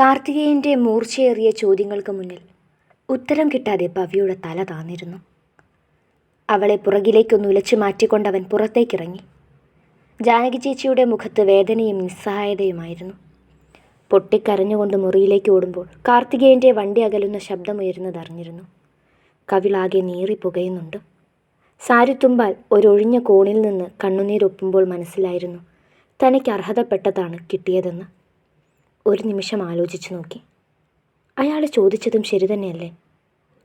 കാർത്തികേയന്റെ മൂർച്ചയേറിയ ചോദ്യങ്ങൾക്ക് മുന്നിൽ ഉത്തരം കിട്ടാതെ ഭവ്യയുടെ തല താന്നിരുന്നു. അവളെ പുറകിലേക്കൊന്ന് ഉലച്ചു മാറ്റിക്കൊണ്ടവൻ പുറത്തേക്കിറങ്ങി. ജാനകി ചേച്ചിയുടെ മുഖത്ത് വേദനയും നിസ്സഹായതയുമായിരുന്നു. പൊട്ടിക്കരഞ്ഞുകൊണ്ട് മുറിയിലേക്ക് ഓടുമ്പോൾ കാർത്തികേയന്റെ വണ്ടി അകലുന്ന ശബ്ദമുയരുന്നതറിഞ്ഞിരുന്നു കവിളാകെ നീറി പുകയുന്നുണ്ട്. സാരിത്തുമ്പാൽ ഒരൊഴിഞ്ഞ കോണിൽ നിന്ന് കണ്ണുനീരൊപ്പുമ്പോൾ മനസ്സിലായിരുന്നു തനിക്ക് അർഹതപ്പെട്ടതാണ് കിട്ടിയതെന്ന്. ഒരു നിമിഷം ആലോചിച്ചു നോക്കി. അയാൾ ചോദിച്ചതും ശരി തന്നെയല്ലേ?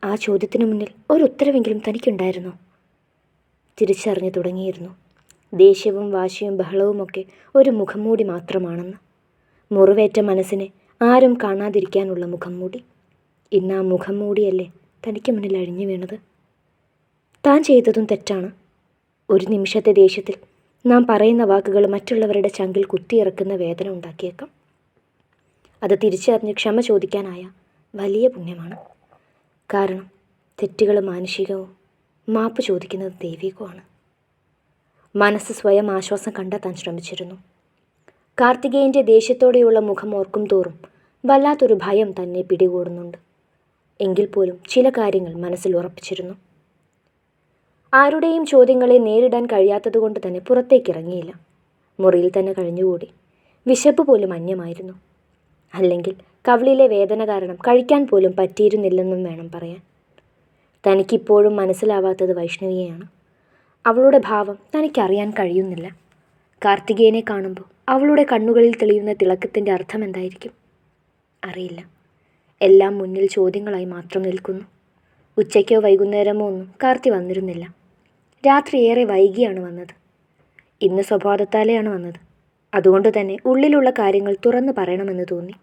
ആ ചോദ്യത്തിനു മുന്നിൽ ഒരു ഉത്തരവെങ്കിലും തനിക്കുണ്ടായിരുന്നു? തിരിച്ചറിഞ്ഞു തുടങ്ങിയിരുന്നു. ദേഷ്യവും വാശിയും ബഹളവുമൊക്കെ ഒരു മുഖംമൂടി മാത്രമാണെന്ന്. മുറിവേറ്റ മനസ്സിനെ ആരും കാണാതിരിക്കാനുള്ള മുഖംമൂടി ഇന്ന് ആ മുഖംമൂടിയല്ലേ തനിക്ക് മുന്നിൽ അഴിഞ്ഞു വീണത്? താൻ ചെയ്തതും തെറ്റാണ്. ഒരു നിമിഷത്തെ ദേഷ്യത്തിൽ നാം പറയുന്ന വാക്കുകൾ മറ്റുള്ളവരുടെ ചങ്കിൽ കുത്തിയിറക്കുന്ന വേദന ഉണ്ടാക്കിയേക്കാം. അത് തിരിച്ചറിഞ്ഞ് ക്ഷമ ചോദിക്കാനായ വലിയ പുണ്യമാണ്. കാരണം തെറ്റുകൾ മാനുഷികവും മാപ്പ് ചോദിക്കുന്നത് ദൈവികവുമാണ്. മനസ്സ് സ്വയം ആശ്വാസം കണ്ടെത്താൻ ശ്രമിച്ചിരുന്നു. കാർത്തികേയന്റെ ദേഷ്യത്തോടെയുള്ള മുഖം ഓർക്കും തോറും വല്ലാത്തൊരു ഭയം തന്നെ പിടികൂടുന്നുണ്ട്. എങ്കിൽ പോലും ചില കാര്യങ്ങൾ മനസ്സിൽ ഉറപ്പിച്ചിരുന്നു. ആരുടെയും ചോദ്യങ്ങളെ നേരിടാൻ കഴിയാത്തതുകൊണ്ട് തന്നെ പുറത്തേക്കിറങ്ങിയില്ല മുറിയിൽ തന്നെ കഴിഞ്ഞുകൂടി. വിശപ്പ് പോലും അന്യമായിരുന്നു. അല്ലെങ്കിൽ കവിളിലെ വേദന കാരണം കഴിക്കാൻ പോലും പറ്റിയിരുന്നില്ലെന്നും വേണം പറയാൻ. തനിക്കിപ്പോഴും മനസ്സിലാവാത്തത് വൈഷ്ണവിയെയാണ്. അവളുടെ ഭാവം തനിക്കറിയാൻ കഴിയുന്നില്ല. കാർത്തികേയനെ കാണുമ്പോൾ അവളുടെ കണ്ണുകളിൽ തെളിയുന്ന തിളക്കത്തിന്റെ അർത്ഥം എന്തായിരിക്കും? അറിയില്ല. എല്ലാം മുന്നിൽ ചോദ്യങ്ങളായി മാത്രം നിൽക്കുന്നു. ഉച്ചയ്ക്കോ വൈകുന്നേരമോ ഒന്നും കാർത്തി വന്നിരുന്നില്ല. രാത്രി ഏറെ വൈകിയാണ് വന്നത്. ഇന്ന് സ്വഭാവത്താലെയാണ് വന്നത്. അതുകൊണ്ട് തന്നെ ഉള്ളിലുള്ള കാര്യങ്ങൾ തുറന്നു പറയണമെന്ന് തോന്നി.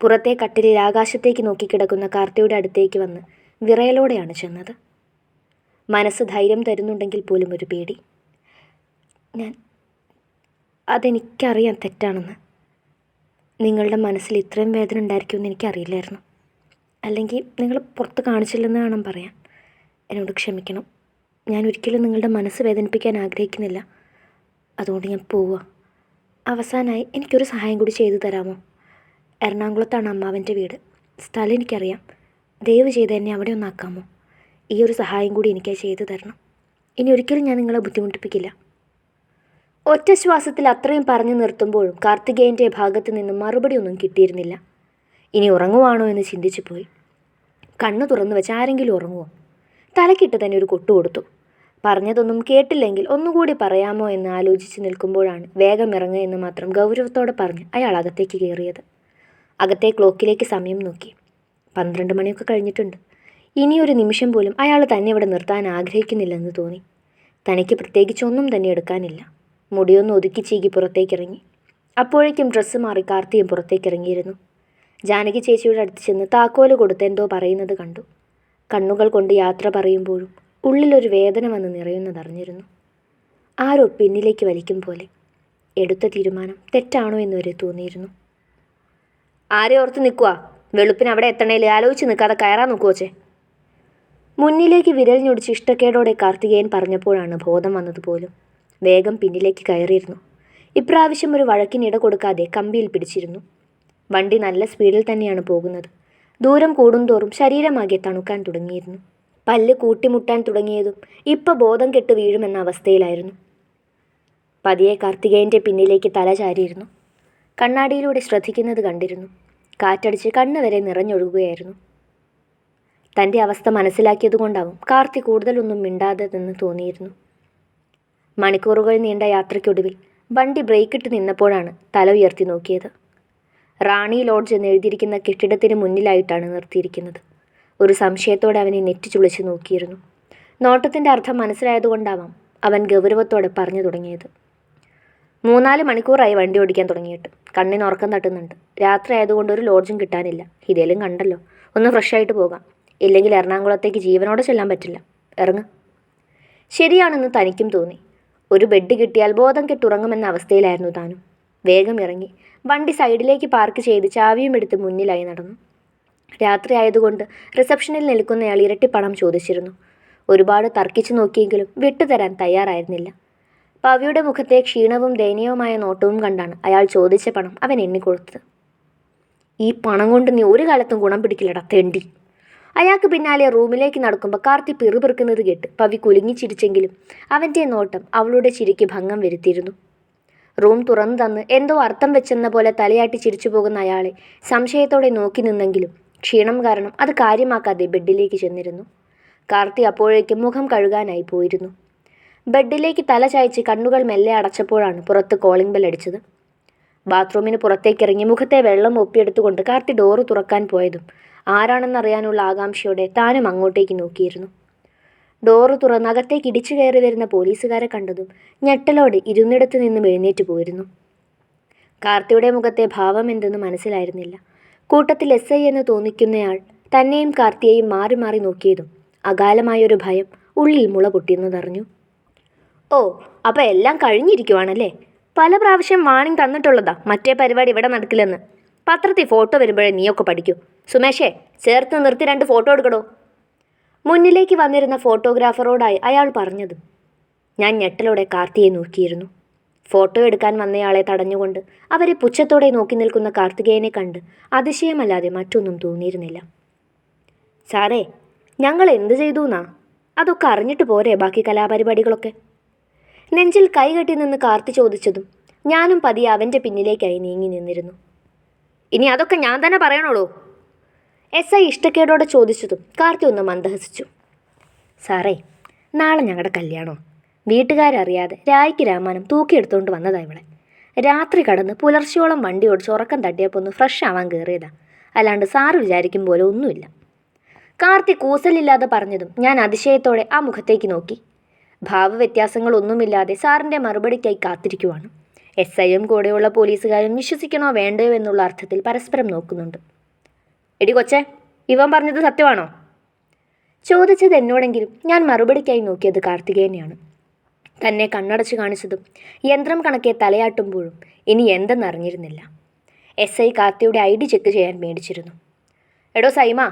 പുറത്തെ കട്ടിലിൽ ആകാശത്തേക്ക് നോക്കിക്കിടക്കുന്ന കാർത്തിയുടെ അടുത്തേക്ക് വന്ന് വിറയലോടെയാണ് ചെന്നത്. മനസ്സ് ധൈര്യം തരുന്നുണ്ടെങ്കിൽ പോലും ഒരു പേടി. ഞാൻ അതെനിക്കറിയാം തെറ്റാണെന്ന്. നിങ്ങളുടെ മനസ്സിൽ ഇത്രയും വേദന ഉണ്ടായിരിക്കുമെന്ന് എനിക്കറിയില്ലായിരുന്നു. അല്ലെങ്കിൽ നിങ്ങൾ പുറത്ത് കാണിച്ചില്ലെന്ന് വേണം പറയാൻ. എന്നോട് ക്ഷമിക്കണം. ഞാൻ ഒരിക്കലും നിങ്ങളുടെ മനസ്സ് വേദനിപ്പിക്കാൻ ആഗ്രഹിക്കുന്നില്ല. അതുകൊണ്ട് ഞാൻ പോവുക. അവസാനമായി എനിക്കൊരു സഹായം കൂടി ചെയ്തു തരാമോ? എറണാകുളത്താണ് അമ്മാവന്റെ വീട്. സ്ഥലം എനിക്കറിയാം. ദയവ് ചെയ്ത് എന്നെ അവിടെ ഒന്നാക്കാമോ ഈ ഒരു സഹായം കൂടി എനിക്ക് ചെയ്തു തരണം. ഇനി ഒരിക്കലും ഞാൻ നിങ്ങളെ ബുദ്ധിമുട്ടിപ്പിക്കില്ല. ഒറ്റ ശ്വാസത്തിൽ അത്രയും പറഞ്ഞു നിർത്തുമ്പോഴും കാർത്തികേയന്റെ ഭാഗത്ത് നിന്നും മറുപടി ഒന്നും കിട്ടിയിരുന്നില്ല. ഇനി ഉറങ്ങുവാണോ എന്ന് ചിന്തിച്ചു പോയി. കണ്ണ് തുറന്നു വെച്ച് ആരെങ്കിലും ഉറങ്ങുമോ തലക്കിട്ട് തന്നെ ഒരു കൊട്ടു കൊടുത്തു. പറഞ്ഞതൊന്നും കേട്ടില്ലെങ്കിൽ ഒന്നുകൂടി പറയാമോ എന്ന് ആലോചിച്ച് നിൽക്കുമ്പോഴാണ് വേഗം ഇറങ്ങുക എന്ന് മാത്രം ഗൗരവത്തോടെ പറഞ്ഞ് അയാൾ അകത്തേക്ക് കയറിയത്. അകത്തെ ക്ലോക്കിലേക്ക് സമയം നോക്കി. പന്ത്രണ്ട് മണിയൊക്കെ കഴിഞ്ഞിട്ടുണ്ട്. ഇനിയൊരു നിമിഷം പോലും അയാൾ തന്നെ ഇവിടെ നിർത്താൻ ആഗ്രഹിക്കുന്നില്ലെന്ന് തോന്നി. തനിക്ക് പ്രത്യേകിച്ച് ഒന്നും തന്നെ എടുക്കാനില്ല. മുടിയൊന്ന് ഒതുക്കി ചീകി പുറത്തേക്കിറങ്ങി. അപ്പോഴേക്കും ഡ്രസ്സ് മാറി കാർത്തിയും പുറത്തേക്കിറങ്ങിയിരുന്നു. ജാനകി ചേച്ചിയുടെ അടുത്ത് ചെന്ന് താക്കോൽ കൊടുത്തെന്തോ പറയുന്നത് കണ്ടു. കണ്ണുകൾ കൊണ്ട് യാത്ര പറയുമ്പോഴും ഉള്ളിലൊരു വേദന വന്ന് നിറയുന്നതറിഞ്ഞിരുന്നു ആരോ പിന്നിലേക്ക് വലിക്കും പോലെ. എടുത്ത തീരുമാനം തെറ്റാണോ എന്ന് വരെ തോന്നിയിരുന്നു. ആരെ ഓർത്ത് നിൽക്കുക വെളുപ്പിന് അവിടെ എത്തണേൽ ആലോചിച്ച് നിൽക്കാതെ കയറാൻ നോക്കുവച്ചേ മുന്നിലേക്ക് വിരൽ ഞൊടിച്ച് ഇഷ്ടക്കേടോടെ കാർത്തികേയൻ പറഞ്ഞപ്പോഴാണ് ബോധം വന്നത് പോലും. വേഗം പിന്നിലേക്ക് കയറിയിരുന്നു. ഇപ്രാവശ്യം ഒരു വഴക്കിനിട കൊടുക്കാതെ കമ്പിയിൽ പിടിച്ചിരുന്നു. വണ്ടി നല്ല സ്പീഡിൽ തന്നെയാണ് പോകുന്നത്. ദൂരം കൂടുന്തോറും ശരീരമാകെ തണുക്കാൻ തുടങ്ങിയിരുന്നു. പല്ല് കൂട്ടിമുട്ടാൻ തുടങ്ങിയതും ഇപ്പം ബോധം കെട്ട് വീഴുമെന്ന അവസ്ഥയിലായിരുന്നു. പതിയെ കാർത്തികേയന്റെ പിന്നിലേക്ക് തല ചാരിയിരുന്നു. കണ്ണാടിയിലൂടെ ശ്രദ്ധിക്കുന്നത് കണ്ടിരുന്നു. കാറ്റടിച്ച് കണ്ണ് വരെ നിറഞ്ഞൊഴുകുകയായിരുന്നു. തന്റെ അവസ്ഥ മനസ്സിലാക്കിയതുകൊണ്ടാവും കാർത്തി കൂടുതലൊന്നും മിണ്ടാതെന്ന് തോന്നിയിരുന്നു. മണിക്കൂറുകൾ നീണ്ട യാത്രയ്ക്കൊടുവിൽ വണ്ടി ബ്രേക്കിട്ട് നിന്നപ്പോഴാണ് തല ഉയർത്തി നോക്കിയത്. റാണി ലോഡ്ജ് എന്ന് എഴുതിയിരിക്കുന്ന കെട്ടിടത്തിന് മുന്നിലായിട്ടാണ് നിർത്തിയിരിക്കുന്നത്. ഒരു സംശയത്തോടെ അവനെ നെറ്റിച്ചുളിച്ച് നോക്കിയിരുന്നു. നോട്ടത്തിന്റെ അർത്ഥം മനസ്സിലായതുകൊണ്ടാവാം അവൻ ഗൗരവത്തോടെ പറഞ്ഞു തുടങ്ങിയത്. മൂന്നാൽ മണിക്കൂറായി വണ്ടി ഓടിക്കാൻ തുടങ്ങിയിട്ട്. കണ്ണിന് ഉറക്കം തട്ടുന്നുണ്ട്. രാത്രി ആയതുകൊണ്ട് ഒരു ലോഡ്ജും കിട്ടാനില്ല. ഇതേലും കണ്ടല്ലോ. ഒന്ന് ഫ്രഷ് ആയിട്ട് പോകാം. ഇല്ലെങ്കിൽ എറണാകുളത്തേക്ക് ജീവനോടെ ചെല്ലാൻ പറ്റില്ല. ഇറങ്ങ്. ശരിയാണെന്ന് തനിക്കും തോന്നി. ഒരു ബെഡ് കിട്ടിയാൽ ബോധം കെട്ടുറങ്ങുമെന്ന അവസ്ഥയിലായിരുന്നു താനും. വേഗം ഇറങ്ങി. വണ്ടി സൈഡിലേക്ക് പാർക്ക് ചെയ്ത് ചാവിയും എടുത്ത് മുന്നിലായി നടന്നു. രാത്രി ആയതുകൊണ്ട് റിസപ്ഷനിൽ നിൽക്കുന്നയാൾ ഇരട്ടി പണം ചോദിച്ചിരുന്നു. ഒരുപാട് തർക്കിച്ചു നോക്കിയെങ്കിലും വിട്ടുതരാൻ തയ്യാറായിരുന്നില്ല. പവിയുടെ മുഖത്തെ ക്ഷീണവും ദയനീയവുമായ നോട്ടവും കണ്ടാണ് അയാൾ ചോദിച്ച പണം അവൻ എണ്ണിക്കൊടുത്തത്. ഈ പണം കൊണ്ട് നീ ഒരു കാലത്തും ഗുണം പിടിക്കില്ലടാ തെണ്ടി. അയാൾക്ക് പിന്നാലെ റൂമിലേക്ക് നടക്കുമ്പോൾ കാർത്തി പിറുപിറുക്കുന്നത് കേട്ട് പവി കുലുങ്ങി ചിരിച്ചെങ്കിലും അവന്റെ നോട്ടം അവളുടെ ചിരിക്ക് ഭംഗം വരുത്തിയിരുന്നു. റൂം തുറന്നു തന്ന് എന്തോ അർത്ഥം വെച്ചെന്ന പോലെ തലയാട്ടി ചിരിച്ചു പോകുന്ന അയാളെ സംശയത്തോടെ നോക്കി നിന്നെങ്കിലും ക്ഷീണം കാരണം അത് കാര്യമാക്കാതെ ബെഡിലേക്ക് ചെന്നിരുന്നു. കാർത്തി അപ്പോഴേക്ക് മുഖം കഴുകാനായി പോയിരുന്നു. ബെഡിലേക്ക് തല ചായച്ച് കണ്ണുകൾ മെല്ലെ അടച്ചപ്പോഴാണ് പുറത്ത് കോളിംഗ് ബെൽ അടിച്ചത്. ബാത്റൂമിന് പുറത്തേക്കിറങ്ങി മുഖത്തെ വെള്ളം ഒപ്പിയെടുത്തുകൊണ്ട് കാർത്തി ഡോറ് തുറക്കാൻ പോയതും ആരാണെന്നറിയാനുള്ള ആകാംക്ഷയോടെ താനും അങ്ങോട്ടേക്ക് നോക്കിയിരുന്നു. ഡോറ് തുറന്ന് അകത്തേക്ക് ഇടിച്ചു കയറി വരുന്ന പോലീസുകാരെ കണ്ടതും ഞെട്ടലോടെ ഇരുന്നിടത്ത് നിന്നും എഴുന്നേറ്റ് പോയിരുന്നു. കാർത്തിയുടെ മുഖത്തെ ഭാവം എന്തെന്ന് മനസ്സിലായിരുന്നില്ല. കൂട്ടത്തിൽ എസ് ഐ എന്ന് തോന്നിക്കുന്നയാൾ തന്നെയും കാർത്തിയെയും മാറി മാറി നോക്കിയതും അകാലമായൊരു ഭയം ഉള്ളിൽ മുള പൊട്ടിയെന്നതറിഞ്ഞു. ഓ അപ്പോൾ എല്ലാം കഴിഞ്ഞിരിക്കുവാണല്ലേ? പല പ്രാവശ്യം വാണിംഗ് തന്നിട്ടുള്ളതാ മറ്റേ പരിപാടി ഇവിടെ നടക്കില്ലെന്ന്. പത്രത്തിൽ ഫോട്ടോ വരുമ്പോഴേ നീയൊക്കെ പഠിക്കൂ. സുമേഷേ ചേർത്ത് നിർത്തി രണ്ട് ഫോട്ടോ എടുക്കടോ. മുന്നിലേക്ക് വന്നിരുന്ന ഫോട്ടോഗ്രാഫറോടായി അയാൾ പറഞ്ഞത് ഞാൻ ഞെട്ടലോടെ കാർത്തിയെ നോക്കിയിരുന്നു. ഫോട്ടോ എടുക്കാൻ വന്നയാളെ തടഞ്ഞുകൊണ്ട് അവരെ പുച്ഛത്തോടെ നോക്കി നിൽക്കുന്ന കാർത്തികേയനെ കണ്ട് അതിശയമല്ലാതെ മറ്റൊന്നും തോന്നിയിരുന്നില്ല. സാറേ ഞങ്ങൾ എന്ത് ചെയ്തു എന്നാ അതൊക്കെ അറിഞ്ഞിട്ട് പോരെ ബാക്കി കലാപരിപാടികളൊക്കെ? നെഞ്ചിൽ കൈകെട്ടി നിന്ന് കാർത്തി ചോദിച്ചതും ഞാനും പതിയെ അവന്റെ പിന്നിലേക്കായി നീങ്ങി നിന്നിരുന്നു. ഇനി അതൊക്കെ ഞാൻ തന്നെ പറയണോളൂ എസ് ഐ ഇഷ്ടക്കേടോടെ ചോദിച്ചതും കാർത്തി ഒന്ന് മന്ദഹസിച്ചു. സാറേ നാളെ ഞങ്ങളുടെ കല്യാണം വീട്ടുകാരറിയാതെ രായ്ക്ക് രാമാനം തൂക്കിയെടുത്തുകൊണ്ട് വന്നതാ ഇവളെ. രാത്രി കടന്ന് പുലർച്ചയോളം വണ്ടി ഓടിച്ച് ഉറക്കം തട്ടിയപ്പോൾ ഒന്ന് ഫ്രഷ് ആവാൻ കയറിയതാ അല്ലാണ്ട് സാറ് വിചാരിക്കും പോലെ ഒന്നുമില്ല. കാർത്തി കൂസലില്ലാതെ പറഞ്ഞതും ഞാൻ അതിശയത്തോടെ ആ മുഖത്തേക്ക് നോക്കി. ഭാവവ്യത്യാസങ്ങളൊന്നുമില്ലാതെ സാറിന്റെ മറുപടിക്കായി കാത്തിരിക്കുവാണ്. എസ് ഐയും കൂടെയുള്ള പോലീസുകാരും വിശ്വസിക്കണോ വേണ്ടയോ എന്നുള്ള അർത്ഥത്തിൽ പരസ്പരം നോക്കുന്നുണ്ട്. എടി കൊച്ചേ ഇവൻ പറഞ്ഞത് സത്യമാണോ? ചോദിച്ചത് എന്നോടെങ്കിലും ഞാൻ മറുപടിക്കായി നോക്കിയത് കാർത്തികേയനെയാണ്. തന്നെ കണ്ണടച്ച് കാണിച്ചതും യന്ത്രം കണക്കെ തലയാട്ടുമ്പോഴും ഇനി എന്തെന്നറിഞ്ഞിരുന്നില്ല. എസ് ഐ കാർത്തിയുടെ ഐ ഡി ചെക്ക് ചെയ്യാൻ മേടിച്ചിരുന്നു. എടോ സൈമ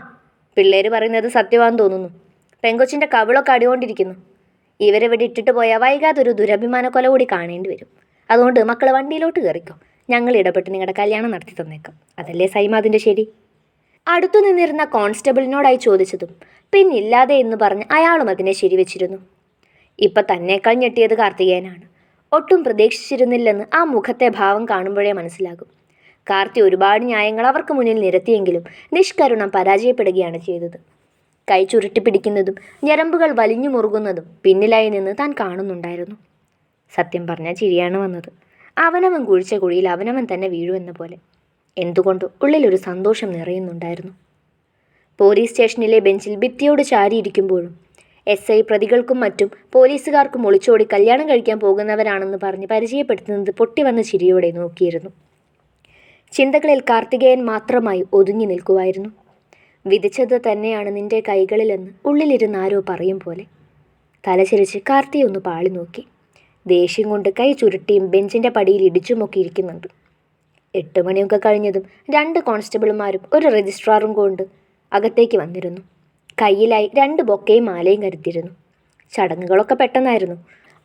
പിള്ളേർ പറയുന്നത് സത്യമാണെന്ന് തോന്നുന്നു. പെങ്കൊച്ചിന്റെ കവിളൊക്കെ അടികൊണ്ടിരിക്കുന്നു. ഇവരിവിടെ ഇട്ടിട്ട് പോയാൽ വൈകാതെ ഒരു ദുരഭിമാന കൊല കൂടി കാണേണ്ടി വരും. അതുകൊണ്ട് മക്കൾ വണ്ടിയിലോട്ട് കയറിക്കോ. ഞങ്ങൾ ഇടപെട്ട് നിങ്ങളുടെ കല്യാണം നടത്തി തന്നേക്കാം. അതല്ലേ സൈമ അതിന്റെ ശരി? അടുത്തു നിന്നിരുന്ന കോൺസ്റ്റബിളിനോടായി ചോദിച്ചതും പിന്നില്ലാതെ എന്ന് പറഞ്ഞ് അയാളും അതിനെ ശരിവെച്ചിരുന്നു. ഇപ്പം തന്നേക്കാൾ ഞെട്ടിയത് കാർത്തികേയനാണ്. ഒട്ടും പ്രതീക്ഷിച്ചിരുന്നില്ലെന്ന് ആ മുഖത്തെ ഭാവം കാണുമ്പോഴേ മനസ്സിലാകും. കാർത്തി ഒരുപാട് ന്യായങ്ങൾ അവർക്ക് മുന്നിൽ നിരത്തിയെങ്കിലും നിഷ്കരുണം പരാജയപ്പെടുകയാണ് ചെയ്തത്. കൈ ചുരുട്ടി പിടിക്കുന്നതും ഞരമ്പുകൾ വലിഞ്ഞു മുറുകുന്നതും പിന്നിലായി നിന്ന് താൻ കാണുന്നുണ്ടായിരുന്നു. സത്യം പറഞ്ഞാൽ ചിരിയാണ് വന്നത്. അവനവൻ കുഴിച്ച കുഴിയിൽ അവനവൻ തന്നെ വീഴുമെന്ന പോലെ. എന്തുകൊണ്ട് ഉള്ളിലൊരു സന്തോഷം നിറയുന്നുണ്ടായിരുന്നു? പോലീസ് സ്റ്റേഷനിലെ ബെഞ്ചിൽ ഭിത്തിയോട് ചാരിയിരിക്കുമ്പോഴും എസ് ഐ പ്രതികൾക്കും മറ്റും പോലീസുകാർക്കും ഒളിച്ചോടി കല്യാണം കഴിക്കാൻ പോകുന്നവരാണെന്ന് പറഞ്ഞ് പരിചയപ്പെടുത്തുന്നത് പൊട്ടിവന്ന ചിരിയോടെ നോക്കിയിരുന്നു. ചിന്തകളിൽ കാർത്തികേയൻ മാത്രമായി ഒതുങ്ങി നിൽക്കുമായിരുന്നു. വിധിച്ചത് തന്നെയാണ് നിന്റെ കൈകളിലെന്ന് ഉള്ളിലിരുന്ന് ആരോ പറയും പോലെ. തലചരിച്ച് കാർത്തി ഒന്ന് പാളി നോക്കി. ദേഷ്യം കൊണ്ട് കൈ ചുരുട്ടിയും ബെഞ്ചിന്റെ പടിയിൽ ഇടിച്ചുമൊക്കെ ഇരിക്കുന്നുണ്ട്. എട്ട് മണിയൊക്കെ കഴിഞ്ഞതും രണ്ട് കോൺസ്റ്റബിൾമാരും ഒരു രജിസ്ട്രാറും കൊണ്ട് അകത്തേക്ക് വന്നിരുന്നു. കയ്യിലായി രണ്ട് ബൊക്കയും മാലയും കരുതിയിരുന്നു. ചടങ്ങുകളൊക്കെ പെട്ടെന്നായിരുന്നു.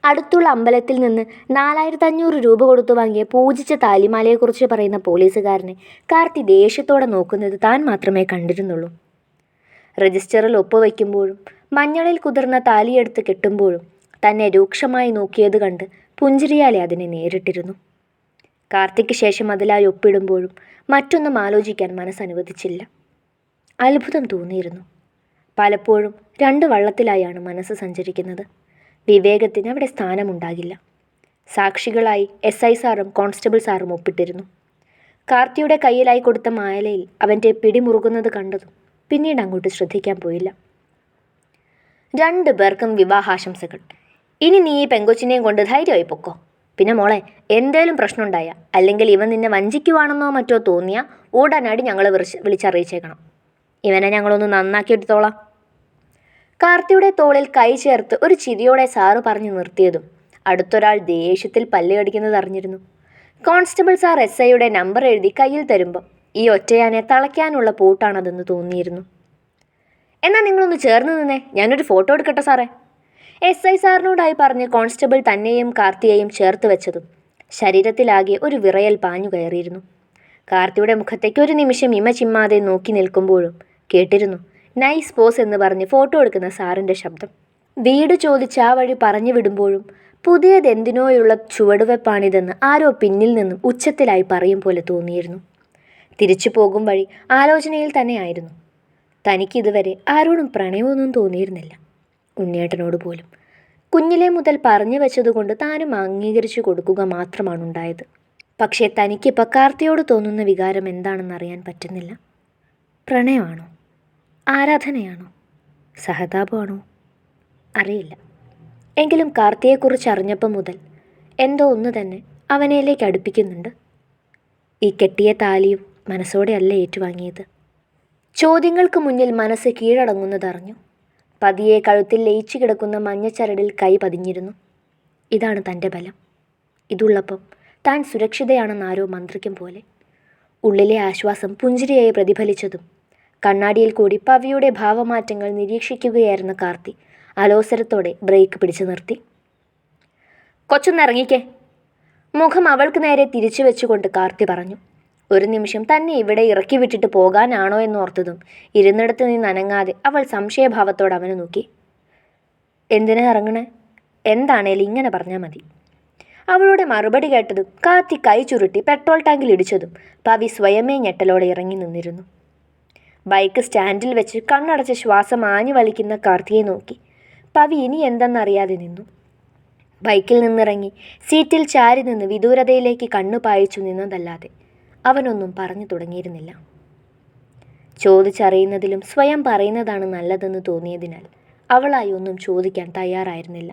അടുത്തുള്ള അമ്പലത്തിൽ നിന്ന് നാലായിരത്തി അഞ്ഞൂറ് രൂപ കൊടുത്തു വാങ്ങിയ പൂജിച്ച താലിമാലയെക്കുറിച്ച് പറയുന്ന പോലീസുകാരനെ കാർത്തി ദേഷ്യത്തോടെ നോക്കുന്നത് താൻ മാത്രമേ കണ്ടിരുന്നുള്ളൂ. രജിസ്റ്ററിൽ ഒപ്പുവയ്ക്കുമ്പോഴും മഞ്ഞളിൽ കുതിർന്ന താലിയെടുത്ത് കെട്ടുമ്പോഴും തന്നെ രൂക്ഷമായി നോക്കിയത് കണ്ട് പുഞ്ചിരിയാലെ അതിനെ നേരിട്ടിരുന്നു. കാർത്തിക്ക് ശേഷം അതിലായി ഒപ്പിടുമ്പോഴും മറ്റൊന്നും ആലോചിക്കാൻ മനസ്സനുവദിച്ചില്ല. അത്ഭുതം തോന്നിയിരുന്നു. പലപ്പോഴും രണ്ട് വള്ളത്തിലായാണ് മനസ്സ് സഞ്ചരിക്കുന്നത്. വിവേകത്തിന് അവിടെ സ്ഥാനമുണ്ടാകില്ല. സാക്ഷികളായി എസ് ഐ സാറും കോൺസ്റ്റബിൾ സാറും ഒപ്പിട്ടിരുന്നു. കാർത്തിയുടെ കയ്യിലായി കൊടുത്ത മായലയിൽ അവന്റെ പിടിമുറുകുന്നത് കണ്ടതും പിന്നീട് അങ്ങോട്ട് ശ്രദ്ധിക്കാൻ പോയില്ല. രണ്ടു പേർക്കും വിവാഹാശംസകൾ. ഇനി നീ ഈ പെങ്കൊച്ചിനെയും കൊണ്ട് ധൈര്യമായി പൊക്കോ. പിന്നെ മോളെ എന്തേലും പ്രശ്നമുണ്ടായ അല്ലെങ്കിൽ ഇവൻ നിന്നെ വഞ്ചിക്കുവാണെന്നോ മറ്റോ തോന്നിയാൽ ഉടനടി ഞങ്ങൾ വിളിച്ച് വിളിച്ചറിയിച്ചേക്കണം. ഇവനെ ഞങ്ങളൊന്ന് നന്നാക്കി എടുത്തോളാം. കാർത്തിയുടെ തോളിൽ കൈ ചേർത്ത് ഒരു ചിരിയോടെ സാറ് പറഞ്ഞു നിർത്തിയതും അടുത്തൊരാൾ ദേഷ്യത്തിൽ പല്ലുകടിക്കുന്നത് അറിഞ്ഞിരുന്നു. കോൺസ്റ്റബിൾ സാർ എസ് ഐയുടെ നമ്പർ എഴുതി കയ്യിൽ തരുമ്പോൾ ഈ ഒറ്റയാനെ തളയ്ക്കാനുള്ള പൂട്ടാണതെന്ന് തോന്നിയിരുന്നു. എന്നാൽ നിങ്ങളൊന്ന് ചേർന്ന് നിന്നേ ഞാനൊരു ഫോട്ടോ എടുക്കട്ടെ സാറേ. എസ് ഐ സാറിനോടായി പറഞ്ഞ് കോൺസ്റ്റബിൾ തന്നെയും കാർത്തിയെയും ചേർത്ത് വെച്ചതും ശരീരത്തിലാകെ ഒരു വിറയൽ പാഞ്ഞു കയറിയിരുന്നു. കാർത്തിയുടെ മുഖത്തേക്ക് ഒരു നിമിഷം ഇമ ചിമ്മാതെ നോക്കി നിൽക്കുമ്പോഴും കേട്ടിരുന്നു. നൈസ് പോസ് എന്ന് പറഞ്ഞ് ഫോട്ടോ എടുക്കുന്ന സാറിന്റെ ശബ്ദം. വീട് ചോദിച്ച് ആ വഴി പറഞ്ഞു വിടുമ്പോഴും പുതിയതെന്തിനോയുള്ള ചുവടുവെപ്പാണിതെന്ന് ആരോ പിന്നിൽ നിന്നും ഉച്ചത്തിലായി പറയും പോലെ തോന്നിയിരുന്നു. തിരിച്ചു പോകും വഴി ആലോചനയിൽ തന്നെയായിരുന്നു തനിക്കിതുവരെ ആരോടും പ്രണയമൊന്നും തോന്നിയിരുന്നില്ല. ഉണ്ണിയേട്ടനോട് പോലും. കുഞ്ഞിലെ മുതൽ പറഞ്ഞു വെച്ചതുകൊണ്ട് താനും അംഗീകരിച്ചു കൊടുക്കുക മാത്രമാണ് ഉണ്ടായത്. പക്ഷേ തനിക്കിപ്പോൾ കാർത്തിയോട് തോന്നുന്ന വികാരം എന്താണെന്ന് അറിയാൻ പറ്റുന്നില്ല. പ്രണയമാണോ? ആരാധനയാണോ? സഹതാപമാണോ? അറിയില്ല. എങ്കിലും കാർത്തിയെക്കുറിച്ച് അറിഞ്ഞപ്പം മുതൽ എന്തോ ഒന്ന് തന്നെ അവനയിലേക്ക് അടുപ്പിക്കുന്നുണ്ട്. ഈ കെട്ടിയ താലിയും മനസ്സോടെയല്ല ഏറ്റുവാങ്ങിയത്? ചോദ്യങ്ങൾക്ക് മുന്നിൽ മനസ്സ് കീഴടങ്ങുന്നതറിഞ്ഞു. പതിയെ കഴുത്തിൽ ലയിച്ചു കിടക്കുന്ന മഞ്ഞച്ചരടിൽ കൈ പതിഞ്ഞിരുന്നു. ഇതാണ് തന്റെ ബലം. ഇതുള്ളപ്പം താൻ സുരക്ഷിതയാണെന്നാരോ മന്ത്രിക്കും പോലെ. ഉള്ളിലെ ആശ്വാസം പുഞ്ചിരിയായി പ്രതിഫലിച്ചതും കണ്ണാടിയിൽ കൂടി പവിയുടെ ഭാവമാറ്റങ്ങൾ നിരീക്ഷിക്കുകയായിരുന്ന കാർത്തി അലോസരത്തോടെ ബ്രേക്ക് പിടിച്ചു നിർത്തി. കൊച്ചൊന്നിറങ്ങിക്കേ മുഖം അവൾക്ക് നേരെ തിരിച്ചു വെച്ചുകൊണ്ട് കാർത്തി പറഞ്ഞു. ഒരു നിമിഷം തന്നെ ഇവിടെ ഇറക്കി വിട്ടിട്ട് പോകാനാണോ എന്നോർത്തതും ഇരുന്നിടത്ത് നിന്ന് അനങ്ങാതെ അവൾ സംശയഭാവത്തോടെ അവനെ നോക്കി. എന്തിനാ ഇറങ്ങണേ? എന്താണേലും ഇങ്ങനെ പറഞ്ഞാൽ മതി. അവളുടെ മറുപടി കേട്ടതും കാത്തി കൈ ചുരുട്ടി പെട്രോൾ ടാങ്കിൽ ഇടിച്ചതും പവി സ്വയമേ ഞെട്ടലോടെ ഇറങ്ങി നിന്നിരുന്നു. ബൈക്ക് സ്റ്റാൻഡിൽ വെച്ച് കണ്ണടച്ച് ശ്വാസം ആഞ്ഞു വലിക്കുന്ന കാർത്തിയെ നോക്കി. പവി ഇനി എന്തെന്നറിയാതെ നിന്നു. ബൈക്കിൽ നിന്നിറങ്ങി സീറ്റിൽ ചാരി നിന്ന് വിദൂരതയിലേക്ക് കണ്ണു പായിച്ചു നിന്നതല്ലാതെ അവനൊന്നും പറഞ്ഞു തുടങ്ങിയിരുന്നില്ല. ചോദിച്ചറിയുന്നതിലും സ്വയം പറയുന്നതാണ് നല്ലതെന്ന് തോന്നിയതിനാൽ അവളായി ഒന്നും ചോദിക്കാൻ തയ്യാറായിരുന്നില്ല.